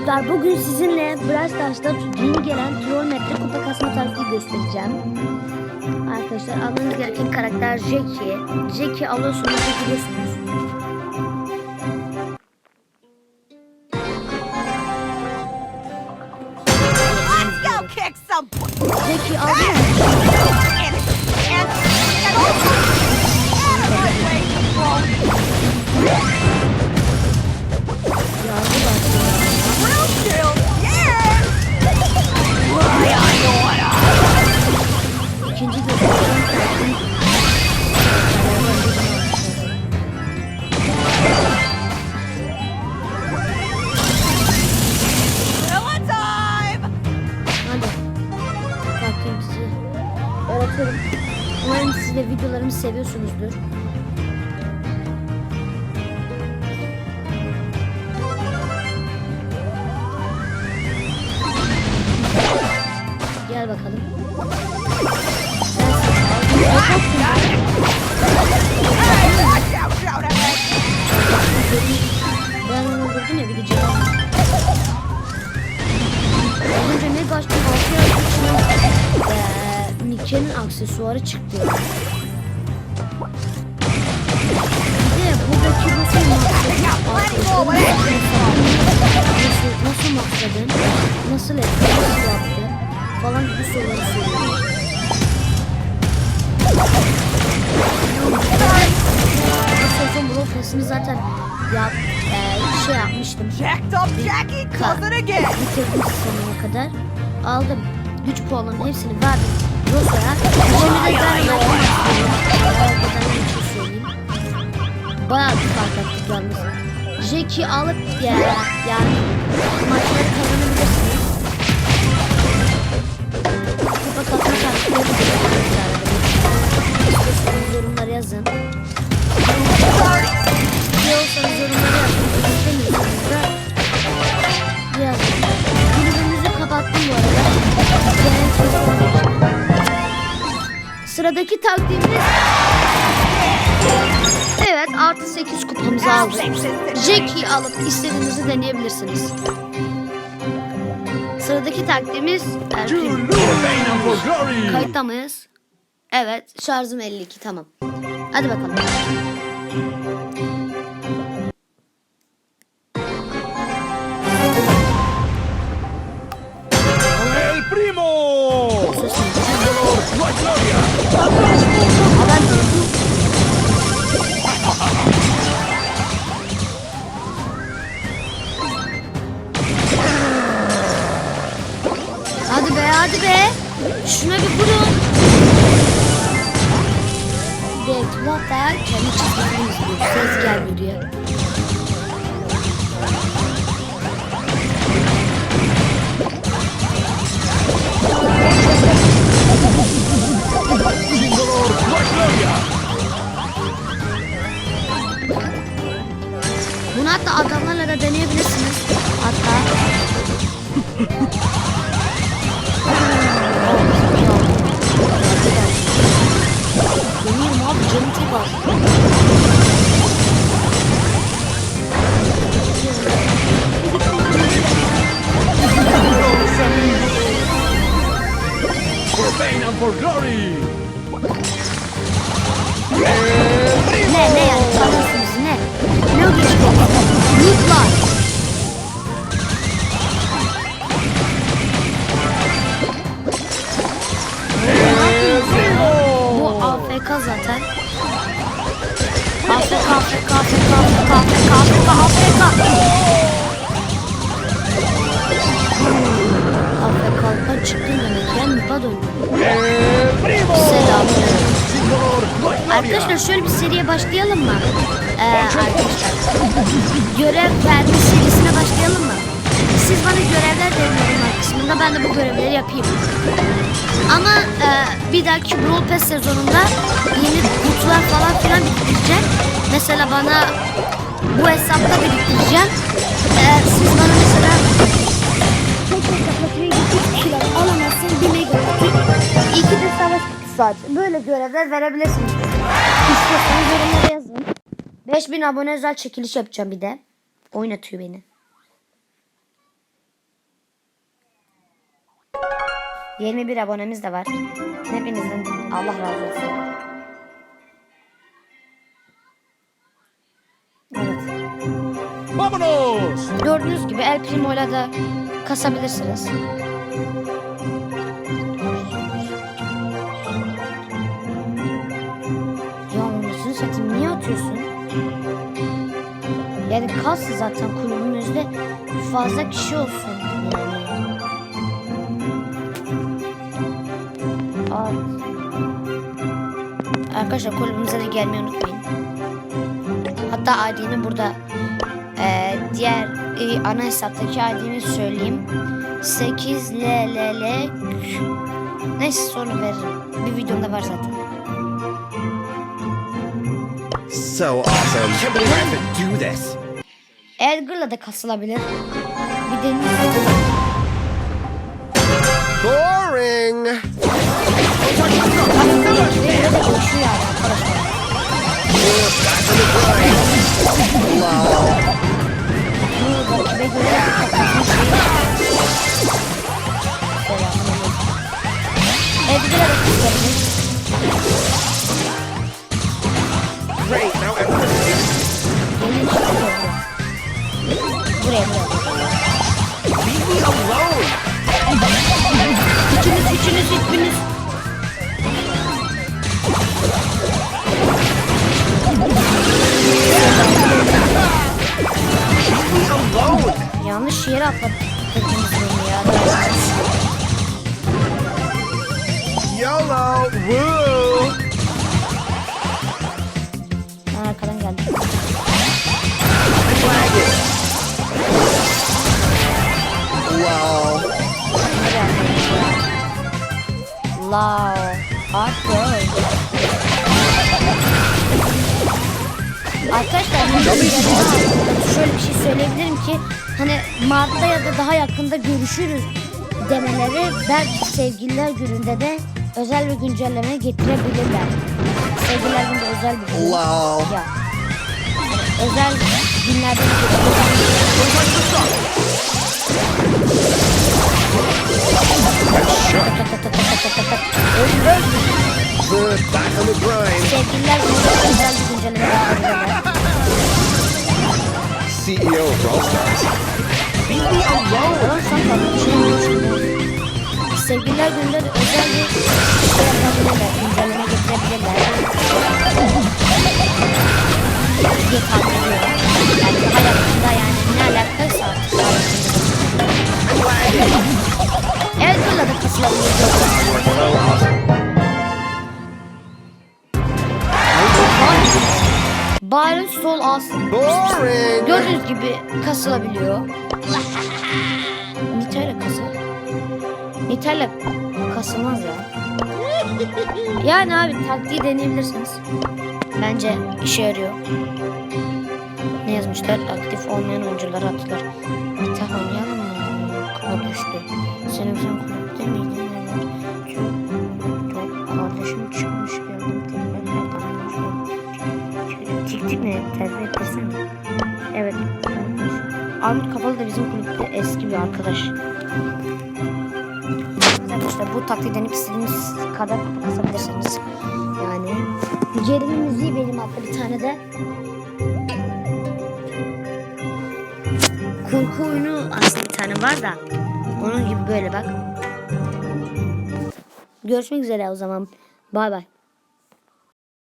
çocuklar bugün sizinle Brawl Stars'ta yeni gelen Troll Map'te kupa kasma taktiği göstereceğim. Arkadaşlar almanız gereken karakter Jackie. Jackie alıyorsunuz gidiyorsunuz. Kick some Jackie aldı Umarım siz de videolarımı seviyorsunuzdur. Gel bakalım. Hey, aksesuarı çıktı. Bir de buradaki nasıl maksadın nasıl, nasıl maksadın nasıl etti nasıl yaptı falan gibi soruları soruyor. Sezon Pass'ını zaten yap, eee, şey yapmıştım. Jacked up Jackie does it again! bitirdim sonuna kadar. Aldım. Güç puanlarının hepsini verdim. Yok ya. Üzerimize zaten Bayağı bir fark attık yalnız. Jack'i alıp ya. Yani Sıradaki taktiğimiz Evet artı 8 kupamızı aldık. Jack'i alıp istediğinizi deneyebilirsiniz. Sıradaki taktiğimiz! Kayıtta mıyız? Evet şarjım 52 tamam. Hadi bakalım. ¡El primo! ¡Dolor! ¡No hay gloria! Hadi be hadi be. Şuna bir vurun. Deadlock da kendi çizgisini izliyor. Ses gelmiyor diye. Bunu hatta adamlarla da deneyebilirsiniz. Hatta. Deniyorum abi canım çok az. ¡For pain and for glory! olmaz zaten. Afrika, Afrika, Afrika, Afrika, Afrika, Afrika, Afrika. Afrika'dan çıktım demek. Ben muta döndüm. Selam. Arkadaşlar şöyle bir seriye başlayalım mı? Ee, arkadaşlar. Görev verme serisine başlayalım mı? Siz bana görevler verin kısmında ben de bu görevleri yapayım. Bir dahaki Brawl Pass sezonunda yeni kutular falan filan biriktireceğim. Mesela bana bu hesapta biriktireceğim. E, siz bana mesela tek hesapla kredi kilo alamazsın bir İki de savaş saat. Böyle görevler verebilirsiniz. İstiyorsanız yorumlara yazın. 5000 abone özel çekiliş yapacağım bir de. Oynatıyor beni. 21 abonemiz de var. Hepinizden Allah razı olsun. Evet. Vámonos! Gördüğünüz gibi El Primo'yla da kasabilirsiniz. Ya anasını satayım niye atıyorsun? Yani kas zaten kulübümüzde fazla kişi olsun yani. Arkadaşlar kulübümüze de gelmeyi unutmayın. Hatta ID'ni burada ee, diğer e, ana hesaptaki ID'mi söyleyeyim. 8 LLL Neyse sonra veririm. Bir videomda var zaten. So awesome. Can't believe I have to do this. Edgar'la da kasılabilir. Bir deneyin. Boring! Great, now everyone's Leave me alone! Üçünüz üçünüz alone. Yanlış yere atladınız beni ya. YOLO. Lao. Hard girl. Arkadaşlar bu şöyle bir şey söyleyebilirim ki hani Mart'ta ya da daha yakında görüşürüz demeleri belki sevgililer gününde de özel bir güncelleme getirebilirler. Sevgililer gününde özel bir gün. Lol. Ya. Özel günlerde de Grind. Sevgililer gününde özel bir güncelleme getirebilirler. CEO of Brawl Stars. Sevgililer gününde de özel bir şey yapabilirler. Güncelleme getirebilirler. diye tahmin ediyorum. Yani daha yakında yani ne alakaysa artık kasılabilir. So awesome. Byron sol. Boring. Gördüğünüz gibi kasılabiliyor. Nita'yla kasıl. Nita'yla kasılmaz ya. Yani abi taktiği deneyebilirsiniz. Bence işe yarıyor. Ne yazmışlar? Aktif olmayan oyuncuları attılar. Nita oynayalım mı? Sen kulüpte miydin? Evet. Çok, kardeşim çıkmış geldim. Tekrar tik ne? Terfi ettirsene. Evet. Armut Kafalı da bizim kulüpte eski bir arkadaş. Arkadaşlar bu taktiği denip istediğiniz kadar kasabilirsiniz. Yani gerilim müziği benim hatta bir tane de korku oyunu aslında bir tane var da onun gibi böyle bak. Görüşmek üzere o zaman. Bay bay.